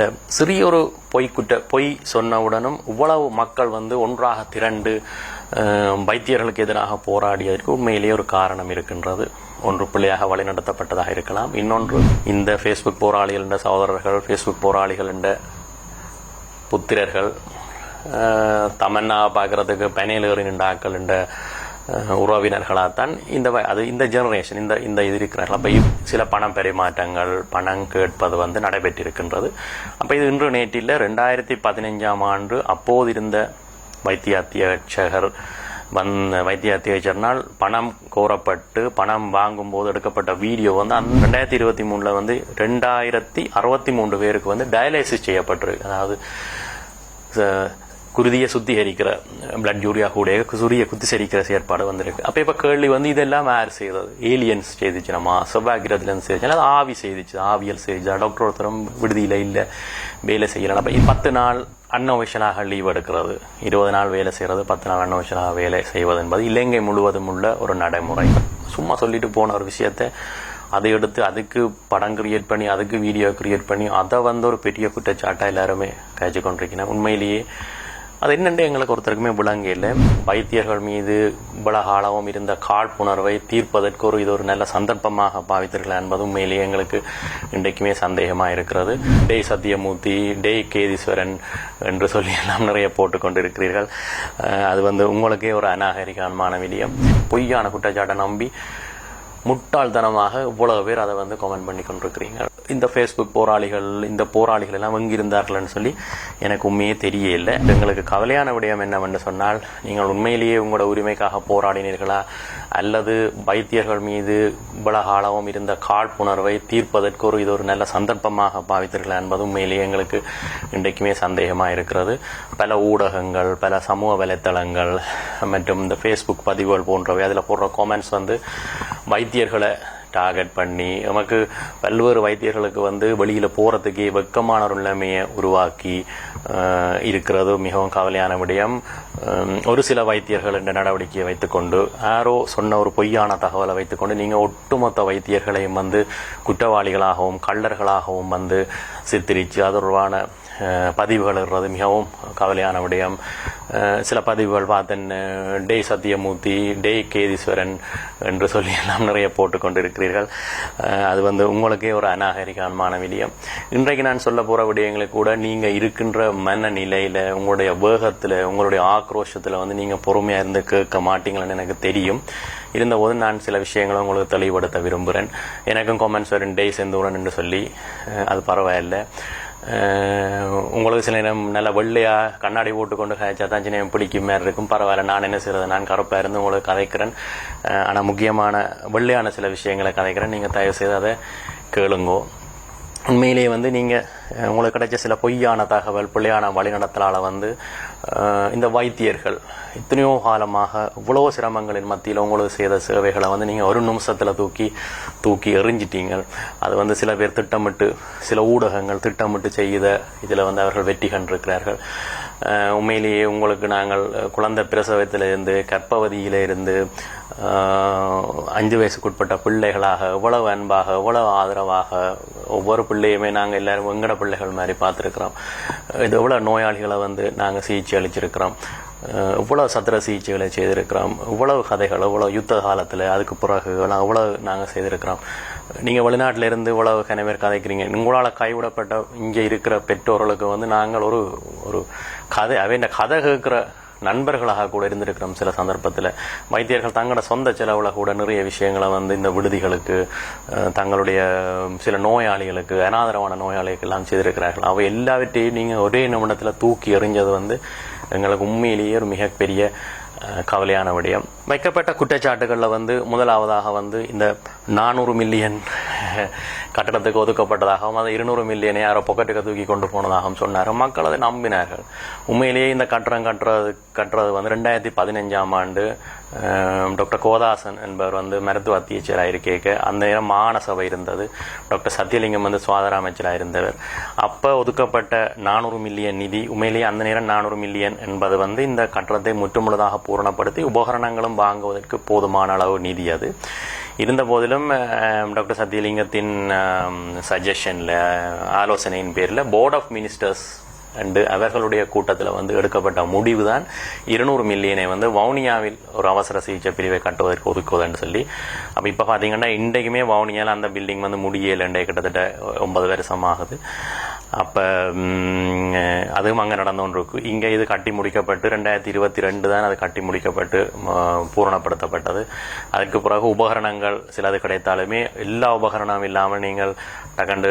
இந்த சிறிய ஒரு பொய் குற்ற பொய் சொன்னவுடனும் இவ்வளவு மக்கள் வந்து ஒன்றாக திரண்டு வைத்தியர்களுக்கு எதிராக போராடியதற்கு உண்மையிலேயே ஒரு காரணம் இருக்கின்றது. ஒன்று பிள்ளையாக வழிநடத்தப்பட்டதாக இருக்கலாம். இன்னொன்று இந்த ஃபேஸ்புக் போராளிகள் என்ற சகோதரர்கள் ஃபேஸ்புக் போராளிகள் என்ற புத்திரர்கள் தமன்னா பார்க்கறதுக்கு பனையில் ஏறி ஆக்கள் என்ற உறவினர்களாகத்தான் இந்த வ- அது இந்த ஜெனரேஷன் இந்த இந்த இது இருக்கிறார்கள். அப்போ சில பணம் பரிமாற்றங்கள் பணம் கேட்பது வந்து நடைபெற்றிருக்கின்றது. அப்போ இது இன்று நேற்றில் ரெண்டாயிரத்தி பதினைஞ்சாம் ஆண்டு அப்போது இருந்த வைத்திய அத்தியட்சகர் வந் வைத்திய அத்தியட்சர்னால் பணம் கோரப்பட்டு பணம் வாங்கும்போது எடுக்கப்பட்ட வீடியோ வந்து அந்த ரெண்டாயிரத்தி இருபத்தி மூணில் வந்து ரெண்டாயிரத்தி அறுபத்தி மூன்று பேருக்கு வந்து டயாலிசிஸ் செய்யப்பட்டிருக்கு அதாவது குருதியை சுத்திகரிக்கிற பிளட் யூரியா கூட சுரிய குத்திசரிக்கிற செயற்பாடு வந்திருக்கு அப்ப இப்ப கேள்வி வந்து இதெல்லாம் யார் செய்தது ஏலியன்ஸ் செய்துச்சு நம்ம செவ்வாய் கிரகத்துல செய்துச்சு ஆவி செய்துச்சு ஆவியல் செய்து டாக்டர் ஒருத்தரும் விடுதியில இல்ல வேலை செய்யலாம் அப்ப பத்து நாள் அன்னோவேஷனாக லீவ் எடுக்கிறது இருபது நாள் வேலை செய்யறது பத்து நாள் அன்னோவேஷனாக வேலை செய்வது என்பது இலங்கை முழுவதும் உள்ள ஒரு நடைமுறை சும்மா சொல்லிட்டு போன ஒரு விஷயத்தை அதை எடுத்து அதுக்கு படம் கிரியேட் பண்ணி அதுக்கு வீடியோ கிரியேட் பண்ணி அதை வந்து ஒரு பெரிய குற்றச்சாட்டா எல்லாருமே காய்ச்சி கொண்டிருக்கிறேன் உண்மையிலேயே அது என்னென்று எங்களுக்கு ஒருத்தருக்குமே விளங்கல இல்லை. வைத்தியர்கள் மீது இவ்வளகாலமும் இருந்த காழ்ப்புணர்வை தீர்ப்பதற்கு ஒரு இது ஒரு நல்ல சந்தர்ப்பமாக பாவித்தீர்கள் என்பது உண்மையிலேயே எங்களுக்கு இன்றைக்குமே சந்தேகமாக இருக்கிறது. டேய் சத்தியமூர்த்தி டேய் கேதீஸ்வரன் என்று சொல்லி எல்லாம் நிறைய போட்டுக்கொண்டிருக்கிறீர்கள் அது வந்து உங்களுக்கே ஒரு அநாகரிகமான விடயம். பொய்யான குற்றச்சாட்டை நம்பி முட்டாள்தனமாக இவ்வளவு பேர் அதை வந்து கமெண்ட் பண்ணி கொண்டிருக்கிறீங்க. இந்த ஃபேஸ்புக் போராளிகள் இந்த போராளிகள் எல்லாம் எங்கிருந்தார்கள்னு சொல்லி எனக்கு உண்மையே தெரியல. எங்களுக்கு கவலையான விடயம் என்னவென்று சொன்னால் நீங்கள் உண்மையிலேயே உங்களோட உரிமைக்காக போராடினீர்களா? அல்லது வைத்தியர்கள் மீது இவ்வளகாலமும் இருந்த காழ்ப்புணர்வை தீர்ப்பதற்கு ஒரு இது ஒரு நல்ல சந்தர்ப்பமாக பாவித்தீர்களா என்பது உண்மையிலேயே எங்களுக்கு இன்றைக்குமே சந்தேகமாக இருக்கிறது. பல ஊடகங்கள் பல சமூக வலைத்தளங்கள் மற்றும் இந்த ஃபேஸ்புக் பதிவுகள் போன்றவை அதில் போடுற காமெண்ட்ஸ் வந்து வைத்தியர்களை டார்கெட் பண்ணி நமக்கு பல்வேறு வைத்தியர்களுக்கு வந்து வெளியில் போறதுக்கே வெக்கமான ஒரு நிலைமையை உருவாக்கி இருக்கிறது மிகவும் கவலையான விடயம். ஒரு சில வைத்தியர்கள் என்ற நடவடிக்கையை வைத்துக்கொண்டு யாரோ சொன்ன ஒரு பொய்யான தகவலை வைத்துக்கொண்டு நீங்கள் ஒட்டுமொத்த வைத்தியர்களையும் வந்து குற்றவாளிகளாகவும் கள்ளர்களாகவும் வந்து சித்தரித்து அது தொடர்பான பதிவுகள் இடுறது மிகவும் கவலையான விடயம். சில பதிவுகள் பார்த்தேன். டே டேய் சத்தியமூர்த்தி டேய் கேதீஸ்வரன் என்று சொல்லி எல்லாம் நிறைய போட்டுக்கொண்டிருக்கிறீர்கள் அது வந்து உங்களுக்கே ஒரு அநாகரிகமான விடயம். இன்றைக்கு நான் சொல்ல போகிற விடயங்களை கூட நீங்கள் இருக்கின்ற மனநிலையில உங்களுடைய வேகத்தில் உங்களுடைய ஆக்ரோஷத்தில் வந்து நீங்கள் பொறுமையாக இருந்து கேட்க மாட்டீங்கன்னு எனக்கு தெரியும். இருந்தபோது நான் சில விஷயங்களை உங்களுக்கு தெளிவுபடுத்த விரும்புகிறேன் எனக்கும் கொமெண்ட்ஸ் வரும். டே செந்தூரன் என்று சொல்லி. அது பரவாயில்லை. உங்களுக்கு சில நேரம் நல்ல வெள்ளையாக கண்ணாடி போட்டுக்கொண்டு காய்ச்சா தான் சின்ன பிடிக்கும். மாதிரி இருக்கும். பரவாயில்ல நான் என்ன செய்யறது நான் கருப்பாக இருந்து உங்களுக்கு கதைக்கிறேன். ஆனால் முக்கியமான வெள்ளையான சில விஷயங்களை கதைக்கிறேன். நீங்கள் தயவு செய்து அதை கேளுங்கோ. உண்மையிலேயே வந்து நீங்கள் உங்களுக்கு கிடைச்ச சில பொய்யான தகவல் பிள்ளையான வழிநடத்தலால் வந்து இந்த வைத்தியர்கள் எத்தனையோ காலமாக இவ்வளோ சிரமங்களின் மத்தியில் உங்களுக்கு செய்த சேவைகளை வந்து நீங்க ஒரு நிமிஷத்தில் தூக்கி தூக்கி எறிஞ்சிட்டீங்க. அது வந்து சில பேர் திட்டமிட்டு சில ஊடகங்கள் திட்டமிட்டு செய்த இதில் வந்து அவர்கள் வெற்றி கண்டிருக்கிறார்கள். உண்மையிலேயே உங்களுக்கு நாங்கள் குழந்தை பிரசவத்திலிருந்து கற்பவதியிலிருந்து அஞ்சு வயசுக்குட்பட்ட பிள்ளைகளாக எவ்வளவு அன்பாக எவ்வளவு ஆதரவாக ஒவ்வொரு பிள்ளையுமே நாங்கள் எல்லாரும் எங்கட பிள்ளைகள் மாதிரி பார்த்துருக்குறோம். இது எவ்வளோ நோயாளிகளை வந்து நாங்கள் சிகிச்சை அளிச்சிருக்கிறோம். இவ்வளோ இவ்வளவு சத்திர சிகிச்சைகளை செய்திருக்கிறோம் இவ்வளவு கதைகள் இவ்வளவு யுத்த காலத்தில் அதுக்கு பிறகு எல்லாம் இவ்வளவு நாங்கள் செய்திருக்கிறோம். நீங்கள் வெளிநாட்டில இருந்து இவ்வளவு கனவேர் கதைக்கிறீங்க. உங்களால் கைவிடப்பட்ட இங்கே இருக்கிற பெற்றோர்களுக்கு வந்து நாங்கள் ஒரு ஒரு கதை அவை இந்த கதை கேட்குற நண்பர்களாக கூட இருந்திருக்கிறோம் சில சந்தர்ப்பத்தில். வைத்தியர்கள் தங்களோட சொந்த செலவில் கூட நிறைய விஷயங்களை வந்து இந்த விடுதிகளுக்கு தங்களுடைய சில நோயாளிகளுக்கு அனாதரவான நோயாளிகளுக்கு எல்லாம் செய்திருக்கிறார்கள். அவை எல்லாவற்றையும் நீங்கள் ஒரே நிமிடத்தில் தூக்கி எறிஞ்சது வந்து எங்களுக்கு உண்மையிலேயே ஒரு மிகப்பெரிய கவலையான விடயம். வைக்கப்பட்ட குற்றச்சாட்டுகளில் வந்து முதலாவதாக வந்து இந்த நானூறு மில்லியன் கட்டடத்துக்கு ஒதுக்கப்பட்டதாகவும் அந்த இருநூறு மில்லியனை யாரோ பொக்கெட்டுக்கு தூக்கி கொண்டு போனதாகவும் சொன்னார். மக்கள் அதை நம்பினார்கள். உண்மையிலேயே இந்த கட்டடம் கட்டுறது கட்டுறது வந்து ரெண்டாயிரத்தி பதினஞ்சாம் ஆண்டு டாக்டர் கோதாசன் என்பவர் வந்து மருத்துவ அத்தியட்சராக இருக்கேக்க அந்த நேரம் மாகாண சபை இருந்தது. டாக்டர் சத்தியலிங்கம் வந்து சுகாதார அமைச்சராக இருந்தவர். அப்போ ஒதுக்கப்பட்ட நானூறு மில்லியன் நிதி உண்மையிலேயே அந்த நேரம் நானூறு மில்லியன் என்பது வந்து இந்த கட்டணத்தை முற்றுமுழுதாக பூரணப்படுத்தி உபகரணங்களும் வாங்குவதற்கு போதுமான அளவு நிதி அது. இருந்த போதிலும் டாக்டர் சத்தியலிங்கத்தின் சஜஷனில் ஆலோசனையின் பேரில் போர்ட் ஆஃப் மினிஸ்டர்ஸ் அண்டு அவர்களுடைய கூட்டத்தில் வந்து எடுக்கப்பட்ட முடிவு தான் இருநூறு மில்லியனை வந்து வவுனியாவில் ஒரு அவசர சிகிச்சை பிரிவை கட்டுவதற்கு ஒதுக்குவதுன்னு சொல்லி. அப்போ இப்போ பார்த்தீங்கன்னா இன்றைக்குமே வவுனியாவில் அந்த பில்டிங் வந்து முடியலண்டே கிட்டத்தட்ட ஒன்பது வருஷம் ஆகுது அப்போ அதுவும் அங்கே நடந்து கொண்டு இங்கே இது கட்டி முடிக்கப்பட்டு ரெண்டாயிரத்தி இருபத்தி ரெண்டு தான் அது கட்டி முடிக்கப்பட்டு பூரணப்படுத்தப்பட்டது. அதுக்கு பிறகு உபகரணங்கள் சிலது கிடைத்தாலுமே எல்லா உபகரணமும் இல்லாமல் நீங்கள் டகண்டு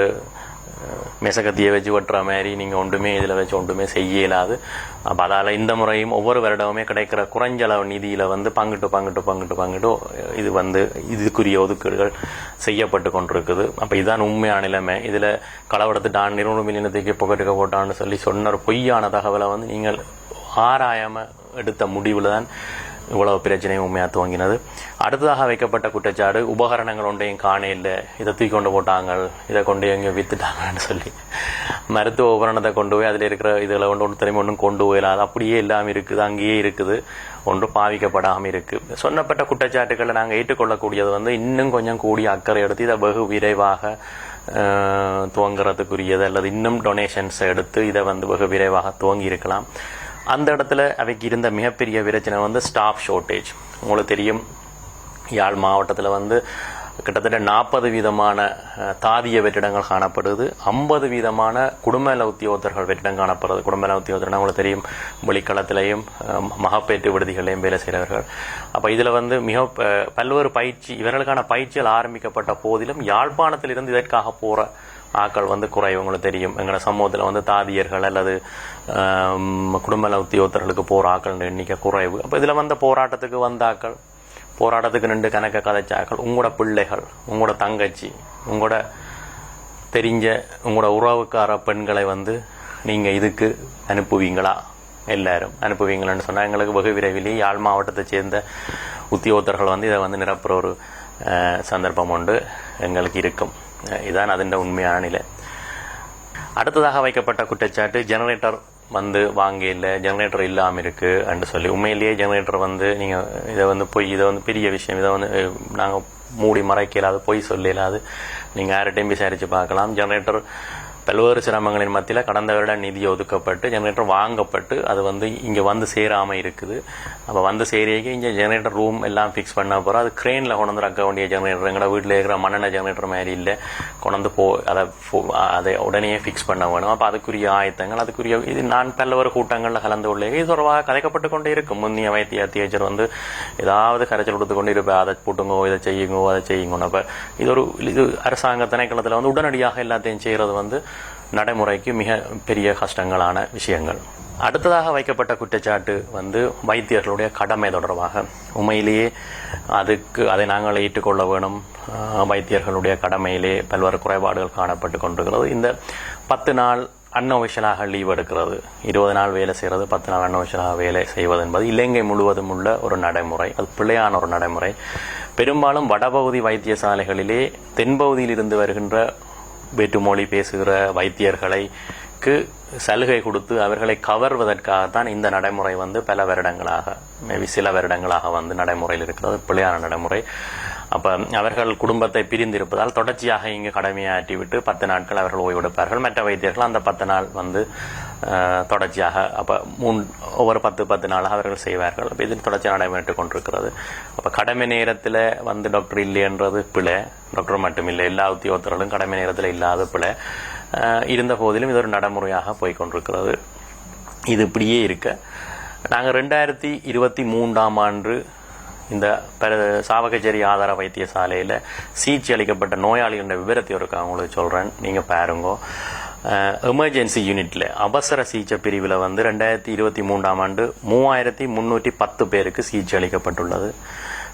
மெசகத்தியை வச்சு வெட்டுற மாதிரி நீங்கள் ஒன்றுமே இதில் வச்சு ஒன்றுமே செய்ய இயலாது அப்போ அதால் இந்த முறையும் ஒவ்வொரு வருடமுமே கிடைக்கிற குறைஞ்சளவு நிதியில் வந்து பங்கிட்டு பங்கிட்டு பங்கிட்டு பங்கிட்டு இது வந்து இதுக்குரிய ஒதுக்கீடுகள் செய்யப்பட்டு கொண்டிருக்குது. அப்போ இதுதான் உண்மையான நிலைமை. இதில் களவெடுத்துட்டான் நிறுவன மில்லியனத்துக்கு புகட்டுக்க போட்டான்னு சொல்லி சொன்ன ஒரு பொய்யான தகவலை வந்து நீங்கள் ஆராயாமல் எடுத்த முடிவில் தான் இவ்வளவு பிரச்சனையும் உண்மையாக துவங்கினது. அடுத்ததாக வைக்கப்பட்ட குற்றச்சாட்டு உபகரணங்கள் ஒன்றையும் காண இல்லை. இதை தூக்கி கொண்டு போட்டாங்க இதை கொண்டு எங்கேயும் வித்துட்டாங்கன்னு சொல்லி. மருத்துவ உபகரணத்தை கொண்டு போய் அதில் இருக்கிற இதில் ஒன்று ஒன்று திரும்பி ஒன்றும் கொண்டு போயிடாது அப்படியே இல்லாமல் இருக்குது அங்கேயே இருக்குது. ஒன்று பாவிக்கப்படாமல் இருக்குது சொன்னப்பட்ட குற்றச்சாட்டுகளை நாங்கள் ஏற்றுக்கொள்ளக்கூடியது வந்து இன்னும் கொஞ்சம் கூடிய அக்கறை எடுத்து இதை வெகு விரைவாக துவங்குறதுக்குரியது அல்லது இன்னும் டொனேஷன்ஸ் எடுத்து இதை வந்து வெகு விரைவாக துவங்கி இருக்கலாம். அந்த இடத்துல அவைக்கு இருந்த மிகப்பெரிய பிரச்சனை வந்து ஸ்டாஃப் ஷார்ட்டேஜ் உங்களுக்கு தெரியும் யாழ் மாவட்டத்தில் வந்து கிட்டத்தட்ட நாற்பது வீதமான தாதிய வெற்றிடங்கள் காணப்படுது. ஐம்பது வீதமான குடும்ப நல உத்தியோகத்தர்கள் வெற்றிடம் காணப்படுறது குடும்ப நல உத்தியோகத்தர் உங்களுக்கு தெரியும் வெளிக்களத்திலையும் மகப்பேற்று விடுதிகளையும் வேலை செய்கிறவர்கள் அப்போ இதில் வந்து மிக பல்வேறு பயிற்சி இவர்களுக்கான பயிற்சிகள் ஆரம்பிக்கப்பட்ட போதிலும் யாழ்ப்பாணத்திலிருந்து இதற்காக போகிற ஆக்கள் வந்து குறைவு உங்களுக்கு தெரியும். எங்களோட சமூகத்தில் வந்து தாதியர்கள் அல்லது குடும்ப உத்தியோகத்தர்களுக்கு போகிற ஆக்கள் எண்ணிக்கை குறைவு. அப்போ இதில் வந்த போராட்டத்துக்கு வந்த ஆக்கள் போராட்டத்துக்கு நின்று கணக்க கதைச்சாக்கள் உங்களோட பிள்ளைகள் உங்களோட தங்கச்சி உங்களோட தெரிஞ்ச உங்களோட உறவுக்கார பெண்களை வந்து நீங்கள் இதுக்கு அனுப்புவீங்களா? எல்லாரும் அனுப்புவீங்களான்னு சொன்னால் எங்களுக்கு வெகு விரைவிலேயே யாழ் மாவட்டத்தை சேர்ந்த உத்தியோகத்தர்கள் வந்து இதை வந்து நிரப்புற ஒரு சந்தர்ப்பம் உண்டு. எங்களுக்கு இருக்கும். அஹ், இதான் அதன் உண்மையான நிலை. அடுத்ததாக வைக்கப்பட்ட குற்றச்சாட்டு ஜெனரேட்டர் வந்து வாங்க இல்லை ஜெனரேட்டர் இல்லாமல் இருக்கு என்று சொல்லி உண்மையிலேயே ஜெனரேட்டர் வந்து நீங்கள் இதை வந்து பொய் இதை வந்து பெரிய விஷயம் இதை வந்து நாங்கள் மூடி மறைக்க இல்லாது பொய் சொல்ல இயலாது நீங்கள் யார்கிட்டையும் விசாரித்து பார்க்கலாம். ஜெனரேட்டர் பல்வேறு சிரமங்களின் மத்தியில் கடந்த வருட நிதி ஒதுக்கப்பட்டு ஜெனரேட்டர் வாங்கப்பட்டு அது வந்து இங்கே வந்து சேராமல் இருக்குது. அப்போ வந்து சேரியக்கு இங்கே ஜெனரேட்டர் ரூம் எல்லாம் ஃபிக்ஸ் பண்ண போகிறோம் அது க்ரெயினில் கொண்டு ரக்க வேண்டிய ஜெனரேட்டர் எங்களோட வீட்டில் இருக்கிற மண்ணெண்ண ஜெனரேட்டர் மாதிரி இல்லை. கொண்டு போ அதை அதை உடனே ஃபிக்ஸ் பண்ண வேணும். அப்போ அதுக்குரிய ஆயத்தங்கள் அதுக்குரிய இது நான் பல்வேறு கூட்டங்களில் கலந்து கொள்ளே இது தொடர்பாக கதைக்கப்பட்டு கொண்டே இருக்கும். முன்னிய வைத்திய அத்தியட்சர் வந்து ஏதாவது கரைச்சல் கொடுத்து கொண்டு இருப்பேன் அதை போட்டுங்கோ இதை செய்யுங்கோ அதை செய்யுங்கோ அப்போ இது ஒரு இது அரசாங்க திணைக்களத்தில் வந்து உடனடியாக எல்லாத்தையும் செய்கிறது வந்து நடைமுறைக்கு மிக பெரிய கஷ்டங்களான விஷயங்கள். அடுத்ததாக வைக்கப்பட்ட குற்றச்சாட்டு வந்து வைத்தியர்களுடைய கடமை தொடர்பாக. உண்மையிலேயே அதுக்கு அதை நாங்கள் ஏற்றுக்கொள்ள வேணும். வைத்தியர்களுடைய கடமையிலே பல்வேறு குறைபாடுகள் காணப்பட்டு கொண்டிருக்கிறது. இந்த பத்து நாள் அன்அஃபிஷியலாக லீவ் எடுக்கிறது. இருபது நாள் வேலை செய்கிறது பத்து நாள் அன்அஃபிஷியலாக வேலை செய்வது என்பது இலங்கை முழுவதும் உள்ள ஒரு நடைமுறை அது பிழையான ஒரு நடைமுறை. பெரும்பாலும் வடபகுதி வைத்தியசாலைகளிலே தென்பகுதியில் இருந்து வருகின்ற வேற்றுமொழி பேசுகிற வைத்தியர்களுக்கு சலுகை கொடுத்து அவர்களை கவர்வதற்காகத்தான் இந்த நடைமுறை வந்து பல வருடங்களாக மேபி சில வருடங்களாக வந்து நடைமுறையில் இருக்கிறது. பிள்ளையான நடைமுறை. அப்ப அவர்கள் குடும்பத்தை பிரிந்து இருப்பதால் தொடர்ச்சியாக இங்கு கடமையாற்றிவிட்டு பத்து நாட்கள் அவர்கள் ஓய்வெடுப்பார்கள். மற்ற வைத்தியர்கள் அந்த பத்து நாள் வந்து தொடர்ச்சியாக அப்ப மூன் ஒவ்வொரு பத்து பத்து நாளாக அவர்கள் செய்வார்கள். அப்ப இது தொடர்ச்சியாக நடைபெற்றுக் கொண்டிருக்கிறது. அப்ப கடமை நேரத்தில் வந்து டாக்டர் இல்லைன்றது பிழை. டாக்டர் மட்டுமில்லை எல்லா உத்தியோகத்தர்களும் கடமை நேரத்தில் இல்லாத பிழை. இருந்த போதிலும் இது ஒரு நடைமுறையாக போய்கொண்டிருக்கிறது இது இப்படியே இருக்க. நாங்கள் ரெண்டாயிரத்தி இருபத்தி மூன்றாம் ஆண்டு இந்த சாவகச்சேரி ஆதார வைத்தியசாலையில் சிகிச்சை அளிக்கப்பட்ட நோயாளிகளோட விவரத்தை ஒரு அவங்களுக்கு சொல்கிறேன் நீங்கள் பாருங்க. எமர்ஜென்சி யூனிட்டில் அவசர சிகிச்சை பிரிவில் வந்து ரெண்டாயிரத்தி இருபத்தி மூன்றாம் ஆண்டு மூவாயிரத்தி முன்னூற்றி பத்து பேருக்கு சிகிச்சை அளிக்கப்பட்டுள்ளது.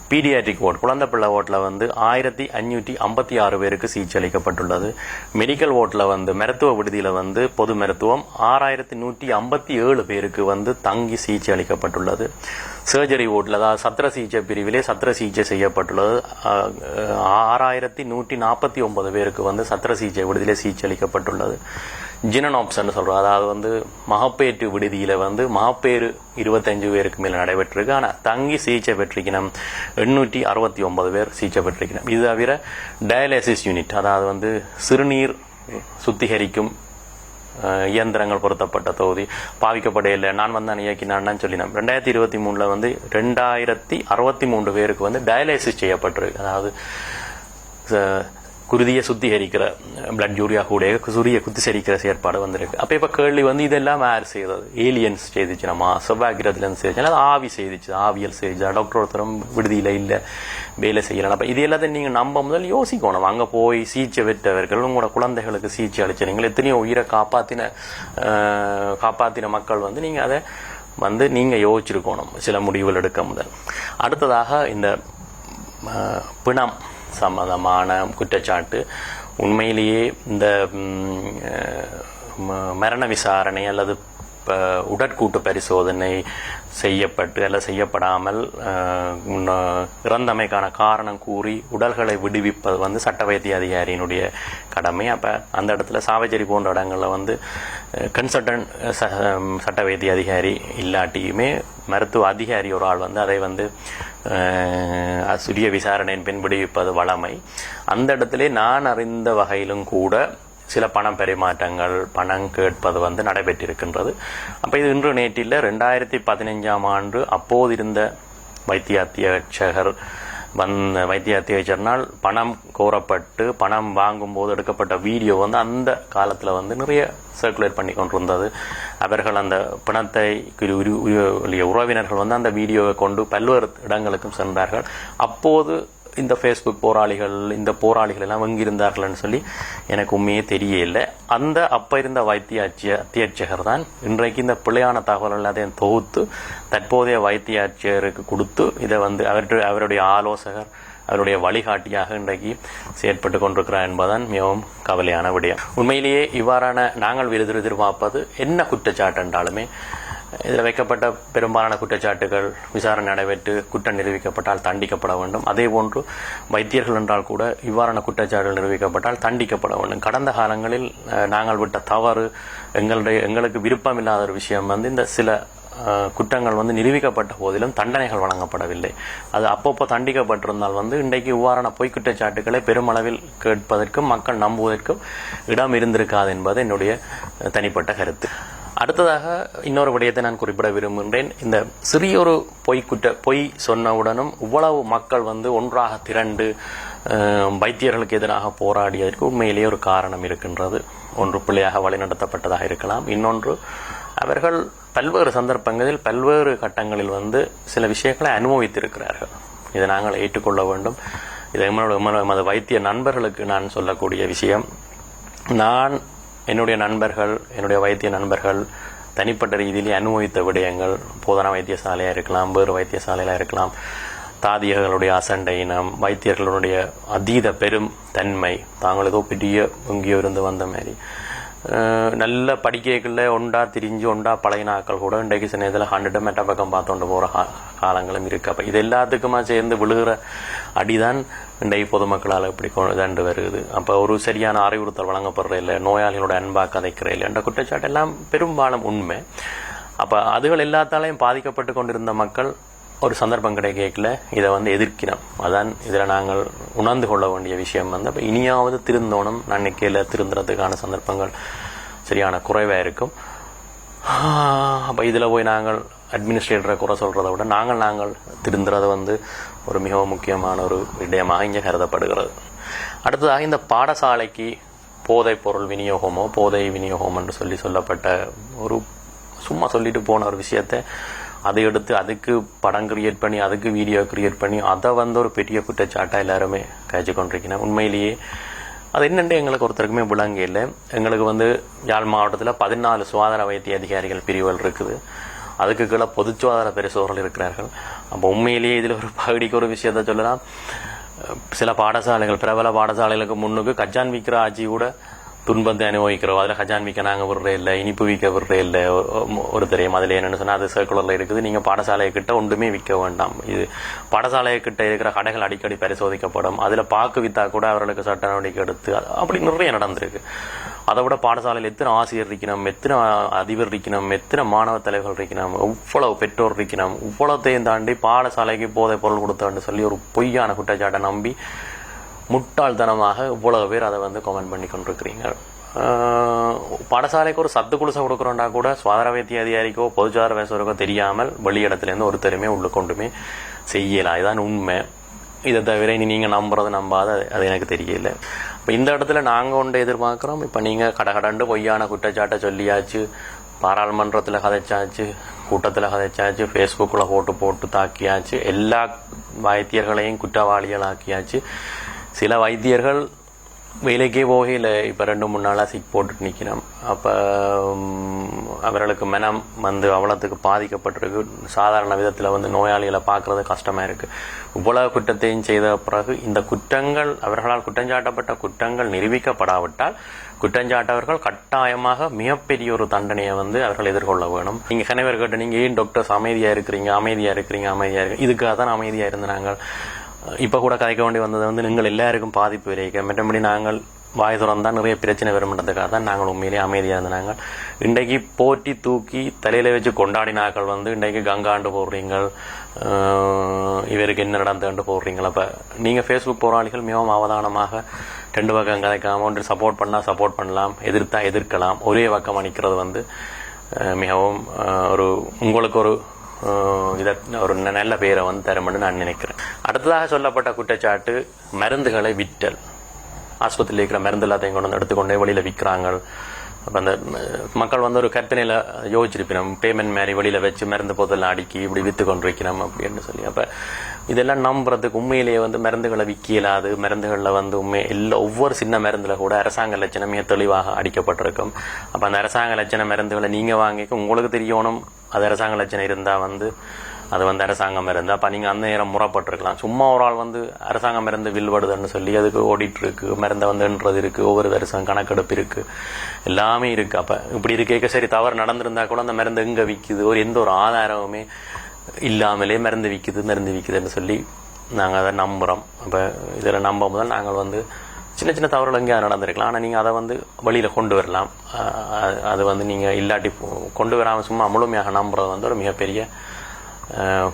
பீடியாட்ரிக் வார்டு குழந்தை பிள்ளை வார்டில் வந்து ஆயிரத்தி அஞ்சூற்றி ஐம்பத்தி ஆறு பேருக்கு சிகிச்சை அளிக்கப்பட்டுள்ளது மெடிக்கல் வார்டில் வந்து மருத்துவ விடுதியில் வந்து பொது மருத்துவம் ஆறாயிரத்தி நூற்றி ஐம்பத்தி ஏழு பேருக்கு வந்து தங்கி சிகிச்சை அளிக்கப்பட்டுள்ளது சர்ஜரி வார்டில் அதாவது சத்திர சிகிச்சை பிரிவிலே சத்திர சிகிச்சை செய்யப்பட்டுள்ளது. ஆறாயிரத்தி நூற்றி நாற்பத்தி ஒன்பது பேருக்கு வந்து சத்திர சிகிச்சை விடுதியிலே சிகிச்சை அளிக்கப்பட்டுள்ளது ஜினனாப்ஸ்ன்னு சொல்கிறோம் அதாவது வந்து மகப்பேற்று விடுதியில் வந்து மகப்பேறு இருபத்தஞ்சு பேருக்கு மேலே நடைபெற்றிருக்கு. ஆனால் தங்கி சிகிச்சை பெற்றிருக்கணும். எண்ணூற்றி அறுபத்தி ஒன்பது பேர் சிகிச்சை பெற்றிருக்கணும். இது தவிர டயாலிசிஸ் யூனிட் அதாவது வந்து சிறுநீர் சுத்திகரிக்கும் இயந்திரங்கள் பொருத்தப்பட்ட தொகுதி. பாவிக்கப்படையில் நான் வந்து இயக்கினான்னு சொல்லினேன். ரெண்டாயிரத்தி இருபத்தி மூணில் வந்து ரெண்டாயிரத்தி அறுபத்தி மூன்று பேருக்கு வந்து டயாலிசிஸ் செய்யப்பட்டிருக்கு. அதாவது ச- குருதியை சுத்திகரிக்கிற பிளட் யூரியா கூட சுரிய குத்திசரிக்கிற செயற்பாடு வந்திருக்கு அப்ப இப்ப கேள்வி வந்து இதெல்லாம் யார் செய்தது ஏலியன்ஸ் செய்துச்சு நம்ம செவ்வாய்கிரத்துல இருந்து செய்துச்சு அது ஆவி செய்துச்சு ஆவியல் செய்தா டாக்டர் ஒருத்தரும் விடுதியில இல்ல வேலை செய்யலாம் அப்ப இது எல்லாத்தையும் நீங்க நம்ப முதல் யோசிக்கணும் அங்க போய் சிகிச்சை பெற்றவர்கள் உங்களோட குழந்தைகளுக்கு சிகிச்சை அளிச்சீங்க எத்தனையோ உயிரை காப்பாத்தின காப்பாற்றின காப்பாத்தின மக்கள் வந்து நீங்க அதை வந்து நீங்க யோசிச்சிருக்கணும் சில முடிவுகள் எடுக்க முதல் அடுத்ததாக இந்த பிணம் சம்பந்தமான குற்றச்சாட்டு. உண்மையிலேயே இந்த ம- மரண விசாரணை அல்லது உடற்கூட்டு பரிசோதனை செய்யப்பட்டு அல்ல செய்யப்படாமல் முன்ன- இறந்தமைக்கான காரணம் கூறி உடல்களை விடுவிப்பது வந்து சட்ட வைத்திய அதிகாரியினுடைய கடமை. அப்போ அந்த இடத்துல சாவச்சேரி போன்ற இடங்களில் வந்து கன்சல்டன்ட் சட்ட வைத்திய அதிகாரி இல்லாட்டியுமே மருத்துவ அதிகாரி ஒரு ஆள் வந்து அதை வந்து சுரிய விசாரணையின் பின் விடுவிப்பது வளமை அந்த இடத்துல நான் அறிந்த வகையிலும் கூட சில பணம் பரிமாற்றங்கள் பணம் கேட்பது வந்து நடைபெற்றிருக்கின்றது. அப்போ இது இன்று நேற்றில் ரெண்டாயிரத்தி பதினைஞ்சாம் ஆண்டு அப்போது இருந்த வைத்திய அத்தியட்சகர் வந் வைத்திய அத்தியட்சர்னால் பணம் கோரப்பட்டு பணம் வாங்கும்போது எடுக்கப்பட்ட வீடியோ வந்து அந்த காலத்தில் வந்து நிறைய சர்க்குலேட் பண்ணி கொண்டிருந்தது. அவர்கள் அந்த பணத்தை உரு- உறவினர்கள் வந்து அந்த வீடியோவை கொண்டு பல்வேறு இடங்களுக்கும் சென்றார்கள். அப்போது இந்த ஃபேஸ்புக் போராளிகள் இந்த போராளிகள் எல்லாம் எங்கிருந்தார்கள்னு சொல்லி எனக்கு உண்மையே தெரியல அந்த அப்போ இருந்த வைத்திய அத்தியட்சகர் தான் இன்றைக்கு இந்த பிள்ளையான தகவல் எல்லாத்தையும் தொகுத்து தற்போதைய வைத்திய ஆட்சியருக்கு கொடுத்து இதை வந்து அவருடைய அவருடைய ஆலோசகர் அவருடைய வழிகாட்டியாக இன்றைக்கு செயற்பட்டு கொண்டிருக்கிறார் என்பதுதான் மிகவும் கவலையான விடயம். உண்மையிலேயே இவ்வாறான நாங்கள் விருது எதிர்பார்ப்பது என்ன குற்றச்சாட்டு என்றாலுமே இதில் வைக்கப்பட்ட பெரும்பாலான குற்றச்சாட்டுகள் விசாரணை நடைபெற்று குற்றம் நிரூபிக்கப்பட்டால் தண்டிக்கப்பட வேண்டும். அதே போன்று வைத்தியர்கள் என்றால் கூட இவ்வாறான குற்றச்சாட்டுகள் நிரூபிக்கப்பட்டால் தண்டிக்கப்பட வேண்டும். கடந்த காலங்களில் நாங்கள் விட்ட தவறு எங்களுடைய எங்களுக்கு விருப்பம் இல்லாத ஒரு விஷயம் வந்து இந்த சில குற்றங்கள் வந்து நிரூபிக்கப்பட்ட போதிலும் தண்டனைகள் வழங்கப்படவில்லை. அது அப்பப்போ தண்டிக்கப்பட்டிருந்தால் வந்து இன்றைக்கு இவ்வாறான பொய் குற்றச்சாட்டுகளை பெருமளவில் கேட்பதற்கும் மக்கள் நம்புவதற்கும் இடம் இருந்திருக்காது என்பது என்னுடைய தனிப்பட்ட கருத்து. அடுத்ததாக இன்னொரு விடயத்தை நான் குறிப்பிட விரும்புகின்றேன். இந்த சிறியொரு பொய் குற்ற பொய் சொன்னவுடனும் இவ்வளவு மக்கள் வந்து ஒன்றாக திரண்டு வைத்தியர்களுக்கு எதிராக போராடியதற்கு உண்மையிலேயே ஒரு காரணம் இருக்கின்றது. ஒன்று பிள்ளையாக வழிநடத்தப்பட்டதாக இருக்கலாம். இன்னொன்று அவர்கள் பல்வேறு சந்தர்ப்பங்களில் பல்வேறு கட்டங்களில் வந்து சில விஷயங்களை அனுபவித்திருக்கிறார்கள். இதை நாங்கள் ஏற்றுக்கொள்ள வேண்டும். இதை எமது வைத்திய நண்பர்களுக்கு நான் சொல்லக்கூடிய விஷயம் நான் என்னுடைய நண்பர்கள் என்னுடைய வைத்திய நண்பர்கள் தனிப்பட்ட ரீதியிலே அனுபவித்த விடயங்கள் போதனா வைத்தியசாலையாக இருக்கலாம் வேறு வைத்தியசாலையா இருக்கலாம் தாதியர்களுடைய அசண்டை இனம் வைத்தியர்களுடைய அதீத பெரும் தன்மை தாங்கள் ஏதோ பெரிய எங்கேயோ இருந்து வந்த மாதிரி. நல்ல படிக்கைகளில் ஒண்டா திரிஞ்சு ஒண்டா பழையனாக்கள் கூட இன்றைக்கு சில இதில் ஹண்ட்ரட் மெட்ட பக்கம் பார்த்துட்டு போகிற காலங்களும் இருக்கு. அப்போ இது எல்லாத்துக்குமா சேர்ந்து விழுகிற அடிதான் இன்றைக்கு பொதுமக்களால் இப்படி கொண்டு வருது அப்போ ஒரு சரியான அறிவுறுத்தல் வழங்கப்படுற இல்லை நோயாளிகளோட அன்பாக கதைக்கிற இல்லை என்ற குற்றச்சாட்டு எல்லாம் பெரும்பாலும் உண்மை. அப்போ அதுகள் எல்லாத்தாலையும் பாதிக்கப்பட்டு கொண்டிருந்த மக்கள் ஒரு சந்தர்ப்பம் கிடைக்கல இதை வந்து எதிர்க்கிறோம். அதான் இதில் நாங்கள் உணர்ந்து கொள்ள வேண்டிய விஷயம் வந்து அப்ப இனியாவது திருந்தோணும் நன்னிக்கையில் திருந்துறதுக்கான சந்தர்ப்பங்கள் சரியான குறைவாக இருக்கும். அப்போ இதில் போய் நாங்கள் அட்மினிஸ்ட்ரேட்டரை குறை சொல்கிறத விட நாங்கள் நாங்கள் திருந்துறது வந்து ஒரு மிகவும் முக்கியமான ஒரு விடயமாக இங்கே கருதப்படுகிறது. அடுத்ததாக இந்த பாடசாலைக்கு போதைப் பொருள் விநியோகமோ போதை விநியோகம் என்று சொல்லி சொல்லப்பட்ட ஒரு சும்மா சொல்லிட்டு போன ஒரு விஷயத்தை அதை எடுத்து அதுக்கு படம் கிரியேட் பண்ணி அதுக்கு வீடியோ கிரியேட் பண்ணி அதை வந்து ஒரு பெரிய குற்றச்சாட்டாக எல்லாருமே கழிச்சு கொண்டிருக்கிறேன் உண்மையிலேயே அது என்னென்று எங்களுக்கு ஒருத்தருக்குமே விளங்க இல்லை. எங்களுக்கு வந்து யாழ் மாவட்டத்தில் பதினாலு சுகாதார வைத்திய அதிகாரிகள் பிரிவுகள் இருக்குது. அதுக்கு கீழே பொது சுகாதார பரிசோதர்கள் இருக்கிறார்கள். அப்போ உண்மையிலேயே இதில் ஒரு பகுதிக்கு ஒரு விஷயத்த சொல்லலாம். சில பாடசாலைகள் பிரபல பாடசாலைகளுக்கு முன்னுக்கு கஜான் விக்கிற ஆட்சி கூட துன்பத்தை அனுபவிக்கிறோம். அதில் கஜான் விற்க நாங்கள் விடுறே இல்லை இனிப்பு விற்க விடுறே இல்லை. ஒ- ஒரு தெரியும். அதில் என்னென்னு சொன்னால் அது சர்க்குலரில் இருக்குது. நீங்கள் பாடசாலையை கிட்ட ஒன்றுமே விற்க வேண்டாம். இது பாடசாலை கிட்ட இருக்கிற கடைகள் அடிக்கடி பரிசோதிக்கப்படும். அதில் பாக்கு வித்தா கூட அவர்களுக்கு சட்ட நடவடிக்கை எடுத்து அப்படி நிறைய நடந்திருக்கு. அதை விட பாடசாலையில் எத்தனை ஆசிரியர் இருக்கணும் எத்தனை அதிபர் இருக்கணும் எத்தனை மாணவ தலைவர்கள் இருக்கணும் இவ்வளவு பெற்றோர் இருக்கணும் இவ்வளவுத்தையும் தாண்டி பாடசாலைக்கு போதை பொருள் கொடுத்தான்னு சொல்லி ஒரு பொய்யான குற்றச்சாட்டை நம்பி முட்டாள்தனமாக இவ்வளவு பேர் அதை வந்து கமெண்ட் பண்ணி கொண்டிருக்கிறீங்க. பாடசாலைக்கு ஒரு சத்து குளிசை கொடுக்குறோம்னா கூட சுகாதார வைத்திய அதிகாரிக்கோ பொதுச்சார வேசருக்கோ தெரியாமல் வெளியிடத்துலேருந்து ஒருத்தருமே உள்ள கொண்டுமே செய்யலாம். இதுதான் உண்மை. இதை தவிர இனி நீங்கள் நம்புறது நம்பாத அது- எனக்கு தெரியல. இப்போ இந்த இடத்துல நாங்கள் ஒன்று எதிர்பார்க்குறோம். இப்போ நீங்கள் கடகடண்டு பொய்யான குற்றச்சாட்டை சொல்லியாச்சு பாராளுமன்றத்தில் கதைச்சாச்சு கூட்டத்தில் கதைச்சாச்சு ஃபேஸ்புக்கில் போட்டு போட்டு தாக்கியாச்சு எல்லா வைத்தியர்களையும் குற்றவாளிகளாக்கியாச்சு. சில வைத்தியர்கள் வேலைக்கே போகையில் இப்போ ரெண்டு மூணு நாளாக சிக் போட்டுட்டு நிற்கிறோம் அப்போ அவர்களுக்கு மனம் வந்து அவ்வளோத்துக்கு பாதிக்கப்பட்டிருக்கு. சாதாரண விதத்தில் வந்து நோயாளிகளை பார்க்கறது கஷ்டமாக இருக்குது இவ்வளவு குற்றத்தையும் செய்த பிறகு இந்த குற்றங்கள் அவர்களால் குற்றஞ்சாட்டப்பட்ட குற்றங்கள் நிரூபிக்கப்படாவிட்டால் குற்றஞ்சாட்டவர்கள் கட்டாயமாக மிகப்பெரிய ஒரு தண்டனையை வந்து அவர்கள் எதிர்கொள்ள வேணும். நீங்கள் கணவர் கேட்ட நீங்கள் ஏன் டாக்டர்ஸ் அமைதியாக இருக்கிறீங்க அமைதியாக இருக்கிறீங்க அமைதியாக இருக்கு இதுக்காக தான் அமைதியாக இருந்து நாங்கள் இப்போ கூட கதைக்க வேண்டி வந்தது வந்து நீங்கள் எல்லாருக்கும் பாதிப்பு விளைவிக்க. மற்றபடி நாங்கள் வாய் திறந்தால் நிறைய பிரச்சனை வரும்ன்றதுக்காக தான் நாங்கள் உண்மையிலேயே அமைதியாக இருந்தாங்க இன்றைக்கு போற்றி தூக்கி தலையில வச்சு கொண்டாடினாக்கள் வந்து இன்றைக்கு கங்காண்டு போடுறீங்க இவருக்கு என்ன நடந்தாண்டு போடுறீங்களா. அப்போ நீங்கள் ஃபேஸ்புக் போராளிகள் மிகவும் அவதானமாக ரெண்டு பக்கம் கதைக்காம ஒன்று சப்போர்ட் பண்ணால் சப்போர்ட் பண்ணலாம் எதிர்த்தா எதிர்க்கலாம் ஒரே பக்கம் அணிக்கிறது வந்து மிகவும் ஒரு உங்களுக்கு ஒரு இதை ஒரு ந- நல்ல பேரை வந்து தரும்னு நான் நினைக்கிறேன். அடுத்ததாக சொல்லப்பட்ட குற்றச்சாட்டு மருந்துகளை விற்றல். ஆஸ்பத்திரியில் இருக்கிற மருந்து எல்லாத்தையும் கொண்டு வந்து எடுத்துக்கொண்டே வெளியில் விற்கிறாங்க அப்போ அந்த மக்கள் வந்து ஒரு கற்பனையில் யோசிச்சிருப்பினோம் பேமெண்ட் மாதிரி வெளியில் வச்சு மருந்து போதெல்லாம் அடுக்கி இப்படி விற்று கொண்டிருக்கிறோம் அப்படின்னு சொல்லி. அப்போ இதெல்லாம் நம்புறதுக்கு உண்மையிலேயே வந்து மருந்துகளை விற்க இயலாது மருந்துகளில் வந்து உண்மை எல்லா ஒவ்வொரு சின்ன மருந்துல கூட அரசாங்க லட்சணம் மிக தெளிவாக அடிக்கப்பட்டிருக்கும். அப்போ அந்த அரசாங்க லட்சண மருந்துகளை நீங்கள் வாங்கிக்க உங்களுக்கு தெரியணும் அது அரசாங்க லட்சணம் இருந்தால் வந்து அது வந்து அரசாங்கம் இருந்து அப்போ நீங்கள் அந்த நேரம் முறப்பட்டிருக்கலாம். சும்மா ஒரு ஆள் வந்து அரசாங்கம் இருந்து வில்வடுதுன்னு சொல்லி அதுக்கு ஓடிட்டு இருக்கு மருந்தை வந்துன்றது இருக்கு ஒவ்வொரு வருஷம் கணக்கெடுப்பு இருக்கு. எல்லாமே இருக்கு. அப்போ இப்படி இருக்கேக்க சரி தவறு நடந்திருந்தா கூட அந்த மருந்து எங்கே விற்கிது ஒரு எந்த ஒரு ஆதாரமுமே இல்லாமலே மருந்து விற்கிது மருந்து விற்கிதுன்னு சொல்லி நாங்கள் அதை நம்புகிறோம் அப்போ இதில் நம்ப முதல் நாங்கள் வந்து சின்ன சின்ன தவறுகள் எங்கேயாவது நடந்திருக்கலாம். ஆனால் நீங்கள் அதை வந்து வழியில் கொண்டு வரலாம். அது- வந்து நீங்கள் இல்லாட்டி போ- கொண்டு வராமல் சும்மா முழுமையாக நம்புறது வந்து ஒரு மிகப்பெரிய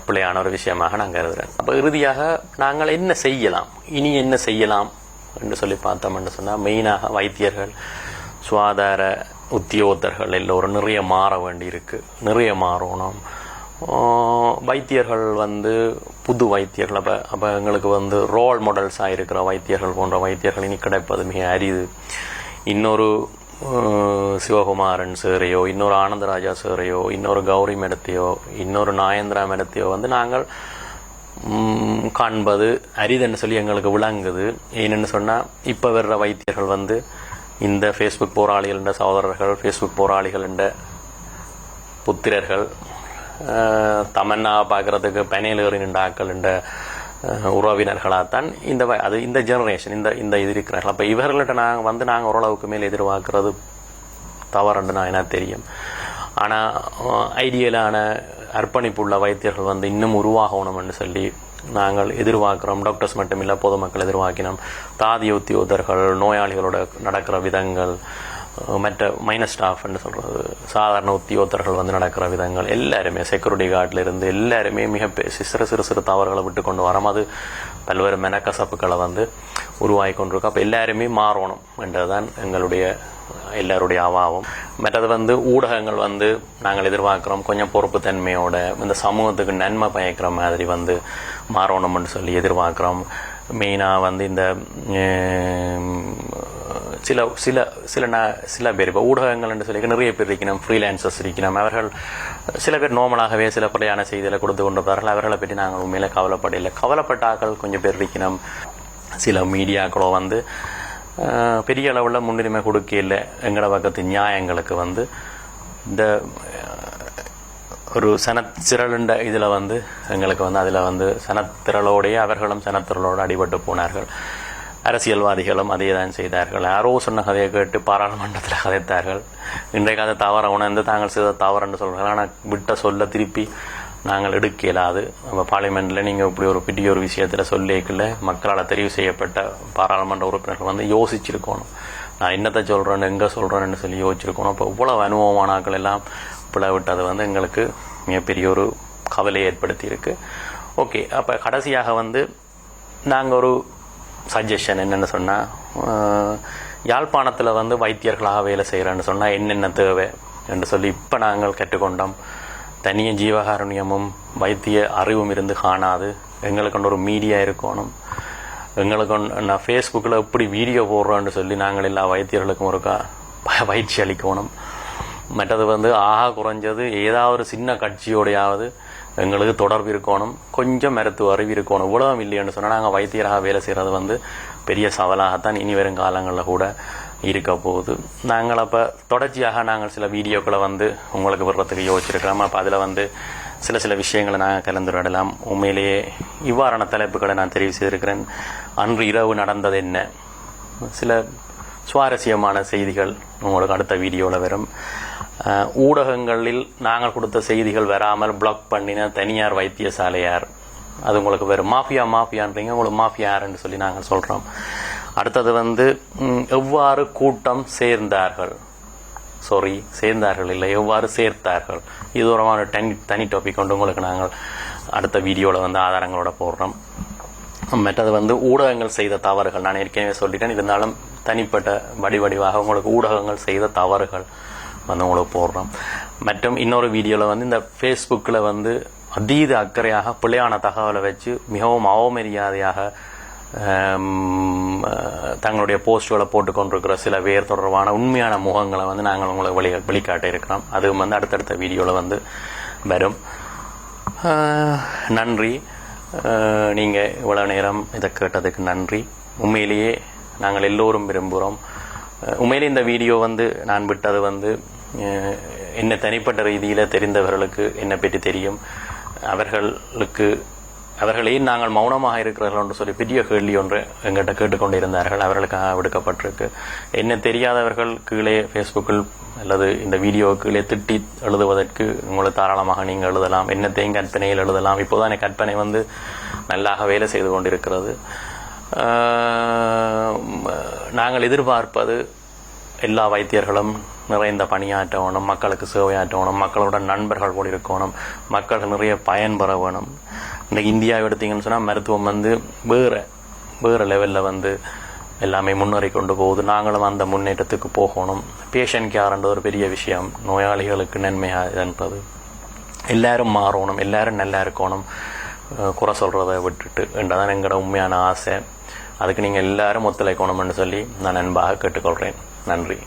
பிள்ளையான ஒரு விஷயமாக நான் கருதுறேன். அப்போ இறுதியாக நாங்கள் என்ன செய்யலாம்? இனி என்ன செய்யலாம்? என்று சொல்லி பார்த்தோம்னு சொன்னால் மெயினாக வைத்தியர்கள் சுகாதார உத்தியோகத்தர்கள் எல்லோரும் நிறைய மாற வேண்டி இருக்குது நிறைய மாறணும். வைத்தியர்கள் வந்து புது வைத்தியர்கள். அப்போ அப்போ எங்களுக்கு வந்து ரோல் மாடல்ஸாக இருக்கிற வைத்தியர்கள் போன்ற வைத்தியர்கள் இனி கிடைப்பது மிக அரிது. இன்னொரு சிவகுமாரன் சேரையோ இன்னொரு ஆனந்தராஜா சேரையோ இன்னொரு கௌரி மேடத்தையோ இன்னொரு நாயந்திரா மேடத்தையோ வந்து நாங்கள் காண்பது அரிதுன்னு சொல்லி எங்களுக்கு விளங்குது. ஏன்னு சொன்னால் இப்போ வர்ற வைத்தியர்கள் வந்து இந்த ஃபேஸ்புக் போராளிகள் என்ற சகோதரர்கள் ஃபேஸ்புக் போராளிகள் என்ற புத்திரர்கள் தமன்னா பார்க்கறதுக்கு பனையிலேறி நின்ற ஆக்கள் என்ற உறவினர்களாகத்தான் இந்த வ- அது இந்த ஜெனரேஷன் இந்த இந்த இது இருக்கிறார்கள். அப்போ இவர்கள்ட்ட நாங்கள் வந்து நாங்கள் ஓரளவுக்கு மேல் எதிர்பார்க்கறது தவறுன்னு நான் என்ன தெரியும். ஆனால் ஐடியலான அர்ப்பணிப்புள்ள வைத்தியர்கள் வந்து இன்னும் உருவாகணும்னு சொல்லி நாங்கள் எதிர்பார்க்கிறோம். டாக்டர்ஸ் மட்டுமில்லை பொதுமக்கள் எதிர்பார்க்கினோம். தாதிய உத்தியோகத்தர்கள் நோயாளிகளோட நடக்கிற விதங்கள் மற்ற மைனஸ் ஸ்டாஃப்னு சொல்கிறது சாதாரண உத்தியோகத்தர்கள் வந்து நடக்கிற விதங்கள் எல்லாருமே செக்யூரிட்டி கார்டில் இருந்து எல்லாருமே மிக சிறு சிறு சிறு தவறுகளை விட்டு கொண்டு வரோம் அது பல்வேறு மெனக்கசப்புகளை வந்து உருவாகி கொண்டிருக்கும் அப்போ எல்லாருமே மாறணும் என்றதுதான் எங்களுடைய எல்லாருடைய அவாவும். மற்றது வந்து ஊடகங்கள் வந்து நாங்கள் எதிர்பார்க்குறோம். கொஞ்சம் பொறுப்பு தன்மையோட இந்த சமூகத்துக்கு நன்மை பயக்கிற மாதிரி வந்து மாறணும்னு சொல்லி எதிர்பார்க்குறோம். மெயினாக வந்து இந்த சில சில சில ந- சில பேர் இப்போ ஊடகங்கள்னு சொல்லி நிறைய பேர் இருக்கணும் ஃப்ரீலான்சர்ஸ் இருக்கணும் அவர்கள் சில பேர் நார்மலாகவே சில பிள்ளையான செய்திகளை கொடுத்து கொண்டிருப்பார்கள். அவர்களை பற்றி நாங்கள் உண்மையில கவலைப்படலை கவலைப்பட்டாக்கள் கொஞ்சம் பேர் இருக்கணும் சில மீடியாக்களோ வந்து பெரிய அளவில் முன்னுரிமை கொடுக்க இல்லை எங்கள பக்கத்து நியாயங்களுக்கு வந்து இந்த ஒரு சனத்திரளுண்ட இதில் வந்து எங்களுக்கு வந்து அதில் வந்து சனத்திரளோடைய அவர்களும் சனத்திரளோடு அடிபட்டு போனார்கள். அரசியல்வாதிகளும் அதே தான் செய்தார்கள். யாரோ சொன்ன கதையை கேட்டு பாராளுமன்றத்தில் கதைத்தார்கள். இன்றைக்கு அதை தவற உணர்ந்து தாங்கள் செய்த தவறுன்னு சொல்கிறார்கள் ஆனால் விட்ட சொல்ல திருப்பி நாங்கள் எடுக்க இயலாது நம்ம பார்லிமெண்ட்டில் நீங்கள் இப்படி ஒரு பெரிய ஒரு விஷயத்தில் சொல்லிக்கல மக்களால் தெரிவு செய்யப்பட்ட பாராளுமன்ற உறுப்பினர்கள் வந்து யோசிச்சிருக்கணும். நான் என்னத்தை சொல்கிறேன்னு எங்கே சொல்கிறேன்னு சொல்லி யோசிச்சிருக்கணும். இப்போ இவ்வளவு அனுபவமானாக்கள் எல்லாம் பிளவிட்டது வந்து எங்களுக்கு மிகப்பெரிய ஒரு கவலையை ஏற்படுத்தியிருக்கு. ஓகே அப்போ கடைசியாக வந்து நாங்கள் ஒரு சஜஷன் என்னென்னு சொன்னால் யாழ்ப்பாணத்தில் வந்து வைத்தியர்களாக வேலை செய்கிறேன்னு சொன்னால் என்னென்ன தேவை என்று சொல்லி இப்போ நாங்கள் கற்றுக்கொண்டோம் தனிய ஜீவகாருண்யமும் வைத்திய அறிவும் இருந்து காணாது. எங்களுக்கு ஒரு மீடியா இருக்கணும். எங்களுக்கு நான் ஃபேஸ்புக்கில் எப்படி வீடியோ போடுறோன்னு சொல்லி நாங்கள் எல்லா வைத்தியர்களுக்கும் ஒருக்கா பயிற்சி அளிக்கணும். மற்றது வந்து ஆக குறைஞ்சது ஏதாவது ஒரு சின்ன கட்சியோடையாவது எங்களுக்கு தொடர்பு இருக்கணும் கொஞ்சம் மருத்துவ அறிவு இருக்கணும். உலகம் இல்லைன்னு சொன்னால் நாங்கள் வைத்தியராக வேலை செய்கிறது வந்து பெரிய சவாலாகத்தான் இனி வரும் காலங்களில் கூட இருக்க போகுது. நாங்கள் அப்போ தொடர்ச்சியாக நாங்கள் சில வீடியோக்களை வந்து உங்களுக்கு விடுறதுக்கு யோசிச்சிருக்கிறோம். அப்போ அதில் வந்து சில சில விஷயங்களை நாங்கள் கலந்துரையாடலாம். உண்மையிலேயே இவ்வாறான தலைப்புகளை நான் தெரிவு செய்திருக்கிறேன். அன்று இரவு நடந்தது என்ன? சில சுவாரஸ்யமான செய்திகள் உங்களுக்கு அடுத்த வீடியோவில் வரும். ஊடகங்களில் நாங்கள் கொடுத்த செய்திகள் வராமல் பிளாக் பண்ணின தனியார் வைத்தியசாலையார். அது உங்களுக்கு வேறு மாஃபியா மாஃபியான்றீங்க உங்களுக்கு மாஃபியா யாருன்னு சொல்லி நாங்கள் சொல்கிறோம் அடுத்தது வந்து எவ்வாறு கூட்டம் சேர்ந்தார்கள்? சாரி சேர்ந்தார்கள் இல்லை எவ்வாறு சேர்த்தார்கள்? இது ஒரு தனி தனி டாபிக் கொண்டு உங்களுக்கு நாங்கள் அடுத்த வீடியோவில் வந்து ஆதாரங்களோட போடுறோம். மற்றது வந்து ஊடகங்கள் செய்த தவறுகள். நான் ஏற்கனவே சொல்லிட்டேன் இருந்தாலும் தனிப்பட்ட வடி வடிவாக உங்களுக்கு ஊடகங்கள் செய்த தவறுகள். வந்து உங்களுக்கு போடுறோம். மற்றும் இன்னொரு வீடியோவில் வந்து இந்த ஃபேஸ்புக்கில் வந்து அதீத அக்கறையாக பிள்ளையான தகவலை வச்சு மிகவும் அவமரியாதையாக தங்களுடைய அஹ், தங்களுடைய போஸ்டுகளை போட்டுக்கொண்டிருக்கிற சில பேர் தொடர்பான உண்மையான முகங்களை வந்து நாங்கள் உங்களை வெளி வெளிக்காட்ட இருக்கிறோம். அதுவும் வந்து அடுத்தடுத்த வீடியோவில் வந்து வரும். நன்றி. நீங்கள் இவ்வளோ இவ்வளவு நேரம் இதை கேட்டதுக்கு நன்றி. உண்மையிலேயே நாங்கள் எல்லோரும் விரும்புகிறோம். உண்மையிலே இந்த வீடியோ வந்து நான் விட்டது வந்து என்ன தனிப்பட்ட ரீதியில் தெரிந்தவர்களுக்கு என்னை பற்றி தெரியும். அவர்களுக்கு அவர்களையும் நாங்கள் மௌனமாக இருக்கிறார்கள் என்று சொல்லி பெரிய கேள்வி ஒன்று எங்கிட்ட கேட்டுக்கொண்டிருந்தார்கள். அவர்களுக்காக விடுக்கப்பட்டிருக்கு. என்ன தெரியாதவர்கள் கீழே ஃபேஸ்புக்கில் அல்லது இந்த வீடியோ கீழே திட்டி எழுதுவதற்கு உங்களை தாராளமாக நீங்கள் எழுதலாம். என்னத்தையும் கற்பனையில் எழுதலாம். இப்போதான் என் கற்பனை வந்து நல்லாக வேலை செய்து கொண்டிருக்கிறது. நாங்கள் எதிர்பார்ப்பது எல்லா வைத்தியர்களும் நிறைந்த பணியாற்றணும் மக்களுக்கு சேவையாற்றணும் மக்களோட நண்பர்கள் போல் இருக்கணும் மக்கள் நிறைய பயன்பெற வேணும் இந்த இந்தியாவை எடுத்தீங்கன்னு சொன்னால் மருத்துவம் வந்து வேற வேற லெவலில் வந்து எல்லாமே முன்னேறி கொண்டு போகுது. நாங்களும் அந்த முன்னேற்றத்துக்கு போகணும். பேஷண்ட் கேர்ன்றது ஒரு பெரிய விஷயம். நோயாளிகளுக்கு நன்மையாக என்பது. எல்லாரும் மாறணும் எல்லாரும் நல்லா இருக்கணும். குறை சொல்றதை விட்டுட்டு என்றதான் எங்களோட உண்மையான ஆசை. அதுக்கு நீங்கள் எல்லாரும் ஒத்துழைக்கணும்னு சொல்லி நான் அன்பாக கேட்டுக்கொள்கிறேன் நன்றி.